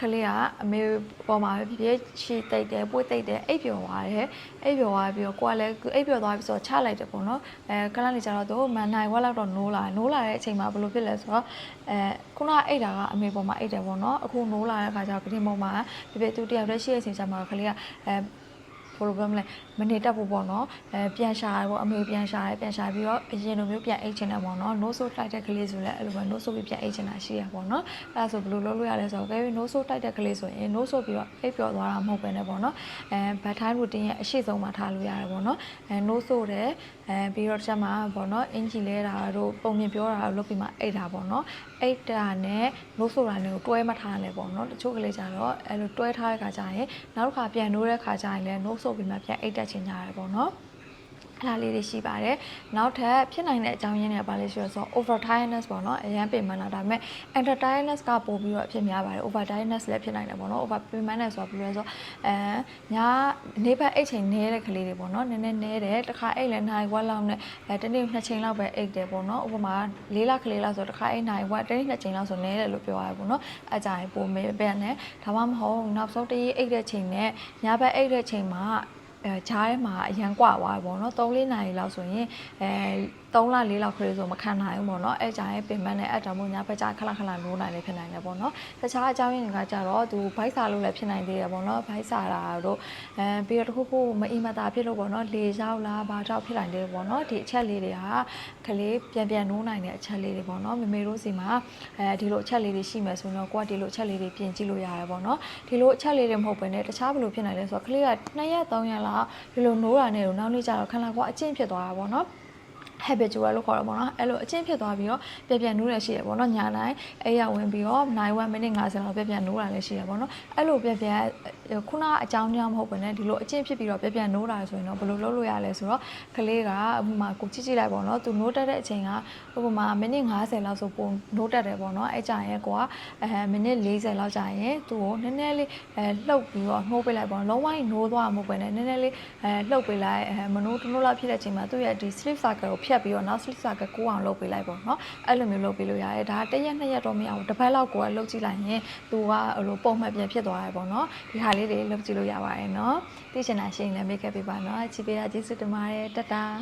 ကလေးကအမေပေါ်မှာပဲပြည့်ချီတိတ်တယ်ပွေးတိတ်တယ်အိပ်ပျော်သွားတယ်အိပ်ပျော်သွားပြီးတော့ကိုကလည်းအိပ်ပျော်သွားပြီးဆိုတော့ချလိုက်တယ်ပေါ့နော်အဲခဏလေးကြာတော့သူမန်နိုင်ဝက်လောက်တော့နိုးလာတယ်နိုးလာတဲ့အချိန်မှာဘယ်လိုဖြစ်လဲဆိုတော့အဲခုနအိတ်တာကအမေပေါ်မှာအိတ်တယ်ပေါ့နော်အခုနိုးလာတဲ့ခါကျတော့ကလေးပေါ်မှာပြပြသူတယောက်တည်းရှိတဲ့အချိန်ကျမှကလေးကအဲ ဘယ်လိုပြောမလဲမနေတတ်ဘူးပေါ့နော်အဲပြန်ရှာရပေါ့အမေပြန်ရှာရပြန်ရှာပြီးတော့အရင်လိုမျိုးပြန်အိတ်ချင်တယ်ပေါ့နော် no so တိုက်တဲ့ကလေးဆိုလည်းအဲ့လိုပဲ no so ပြီးပြန်အိတ်ချင်တာရှိရပေါ့နော်အဲ့ဒါဆိုဘယ်လိုလုပ်လို့ရလဲဆိုတော့ကဲ no so တိုက်တဲ့ကလေးဆိုရင် no so ပြီးတော့အိတ်ပျော်သွားတာမဟုတ်ပဲねပေါ့နော်အဲ bad time routine ရဲ့အရှိဆုံးမှာထားလို့ရတယ်ပေါ့နော်အဲ no so တဲ့အဲပြီးတော့တစ်ချက်မှာပေါ့နော်အင်ဂျီလဲတာတို့ပုံမြင်ပြောတာတို့လုပ်ပြီးမှအိတ်တာပေါ့နော်အိတ်တာနဲ့ no so တာနဲ့ကိုတွဲမထားနဲ့ပေါ့နော်တချို့ကလေးကြတော့အဲ့လိုတွဲထားတဲ့ခါကျရင်နောက်တစ်ခါပြန်နိုးတဲ့ခါကျရင်လည်း no so ပြီးမှပြန်အိတ်တက်ချင်ကြရတယ်ပေါ့နော် အဲ့ဒါလေးတွေရှိပါတယ်နောက်ထပ်ဖြစ်နိုင်တဲ့အကြောင်းရင်းတွေကဘာလဲဆိုတော့ over tiredness ပေါ့နော်အရန်ပင်ပန်းလာဒါပေမဲ့ under tiredness ကပို့ပြီးတော့အဖြစ်များပါတယ် over tiredness လည်းဖြစ်နိုင်တယ်ပေါ့နော် over ပင်ပန်းတယ်ဆိုတော့ဘယ်လိုလဲဆိုတော့အဲညာနေဘက်အိတ်ချိန်နေတဲ့ကလေးတွေပေါ့နော်နည်းနည်းနဲတယ်တစ်ခါအိတ်လည်းနိုင်ဝက်လောက်နဲ့အဲတနေ့နှစ်ချိန်လောက်ပဲအိတ်တယ်ပေါ့နော်ဥပမာလေးလကလေးလောက်ဆိုတစ်ခါအိတ်နိုင်ဝက်တနေ့နှစ်ချိန်လောက်ဆိုနဲတယ်လို့ပြောရတယ်ပေါ့နော်အကြိုင်ပိုမေပဲနဲ့ဒါမှမဟုတ်နောက်ဆုံးတရေးအိတ်တဲ့ချိန်နဲ့ညာဘက်အိတ်တဲ့ချိန်မှာ အဲဂျားထဲမှာအရန်ကွာသွားတယ်ပေါ့နော်3-4နာရီလောက်ဆိုရင်အဲ3လ4လောက်ခရီးဆိုမခံနိုင်ဘူးပေါ့နော်အဲဂျားရဲ့ပင်မနဲ့အတောင်မို့ညာဘက်ဂျားခလခလလိုးနိုင်လည်းဖြစ်နိုင်တယ်ပေါ့နော်တခြားအကြောင်းရင်းတွေကကြတော့သူဘိုက်စာလို့လည်းဖြစ်နိုင်သေးတယ်ပေါ့နော်ဘိုက်စာတာတို့အဲပြီးတော့တစ်ခုခုမအီမတာဖြစ်လို့ပေါ့နော်လေရောက်လားဘာကြောင့်ဖြစ်နိုင်တယ်ပေါ့နော်ဒီအချက်လေးတွေကကလေးပြန်ပြန်နိုးနိုင်တဲ့အချက်လေးတွေပေါ့နော်မေမေတို့စီမှာအဲဒီလိုအချက်လေးတွေရှိမယ်ဆိုရင်တော့ကိုကဒီလိုအချက်လေးတွေပြင်ကြည့်လို့ရတယ်ပေါ့နော်ဒီလိုအချက်လေးတွေမဟုတ်ဘဲနဲ့တခြားဘယ်လိုဖြစ်နိုင်လဲဆိုတော့ကလေးက2ရက်3ရက်လောက်ဒီလိုနိုးတာနဲ့တော့နောက်နေ့ကျတော့ခန္ဓာကိုယ်အကျင့်ဖြစ်သွားတာပေါ့နော် habitual လို့ခေါ်တာပေါ့နော်အဲ့လိုအချင်းဖြစ်သွားပြီးတော့ပြန်ပြန်နိုးရရှိရပေါ့နော်ညာနိုင်အဲ့ရဝင်ပြီးတော့နိုင်1မိနစ်50လောက်ပြန်ပြန်နိုးတာလည်းရှိရပေါ့နော်အဲ့လိုပြန်ပြန်ခုနအကြောင်းကြောင့်မဟုတ်ဘဲနဲ့ဒီလိုအချင်းဖြစ်ပြီးတော့ပြန်ပြန်နိုးတာဆိုရင်တော့ဘယ်လိုလုပ်လို့ရလဲဆိုတော့ကလေးကဥပမာကိုကြည့်ကြည့်လိုက်ပေါ့နော်သူနိုးတက်တဲ့အချိန်ကဥပမာမိနစ်50လောက်ဆိုပုံနိုးတက်တယ်ပေါ့နော်အဲ့ကြရင်ကိုကအဲမိနစ်40လောက်ကြာရင်သူ့ကိုနည်းနည်းလေးအဲလှုပ်ပြီးတော့နှိုးပေးလိုက်ပေါ့နော်လုံးဝနိုးသွားမှာမဟုတ်ဘဲနဲ့နည်းနည်းလေးအဲလှုပ်ပေးလိုက်အဲမနိုးတနိုးလောက်ဖြစ်တဲ့အချိန်မှာသူ့ရဲ့ဒီ sleep cycle ကိုဖြတ်ပြီးတော့နောက် sleep cycle ကိုအောင်လုပ်ပေးလိုက်ပေါ့နော်အဲ့လိုမျိုးလုပ်ပေးလို့ရတယ်ဒါကတစ်ရက်နှစ်ရက်တော့မရဘူးတစ်ပတ်လောက်ကိုကလုပ်ကြည့်လိုက်ရင်သူကဟိုလိုပုံမှန်ပြန်ဖြစ်သွားရပေါ့နော်ဒီဟာလေးတွေလုပ်ကြည့်လို့ရပါတယ်နော်သိချင်တာရှိရင်လည်း make up ပေးပါနော်ချီပေးတာကျေးဇူးတင်ပါတယ်တတား